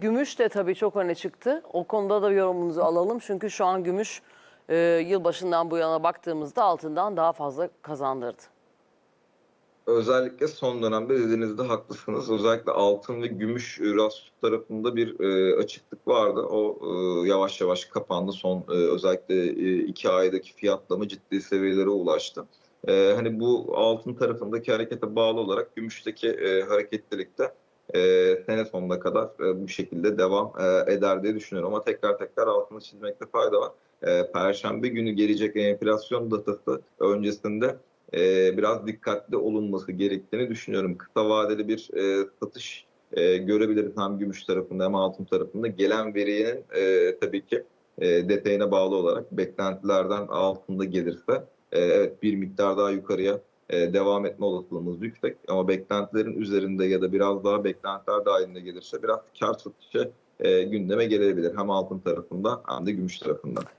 Gümüş de tabii çok öne çıktı. O konuda da yorumunuzu alalım. Çünkü şu an gümüş e, yılbaşından bu yana baktığımızda altından daha fazla kazandırdı. Özellikle son dönemde dediğinizde haklısınız. Özellikle altın ve gümüş rasyo tarafında bir e, açıklık vardı. O e, yavaş yavaş kapandı. Son e, özellikle e, iki aydaki fiyatlama ciddi seviyelere ulaştı. E, hani bu altın tarafındaki harekete bağlı olarak gümüşteki e, hareketlilikte e, sene sonuna kadar e, bu şekilde devam e, eder diye düşünüyorum. Ama tekrar tekrar altını çizmekte fayda var. E, Perşembe günü gelecek enflasyon datası öncesinde e, biraz dikkatli olunması gerektiğini düşünüyorum. Kısa vadeli bir e, satış e, görebiliriz hem gümüş tarafında hem altın tarafında. Gelen verinin e, tabii ki e, detayına bağlı olarak beklentilerden altında gelirse e, evet bir miktar daha yukarıya e, devam etme olasılığımız yüksek. Ama beklentilerin üzerinde ya da biraz daha beklentiler dahilinde gelirse biraz kar satışı e, gündeme gelebilir. Hem altın tarafında hem de gümüş tarafında.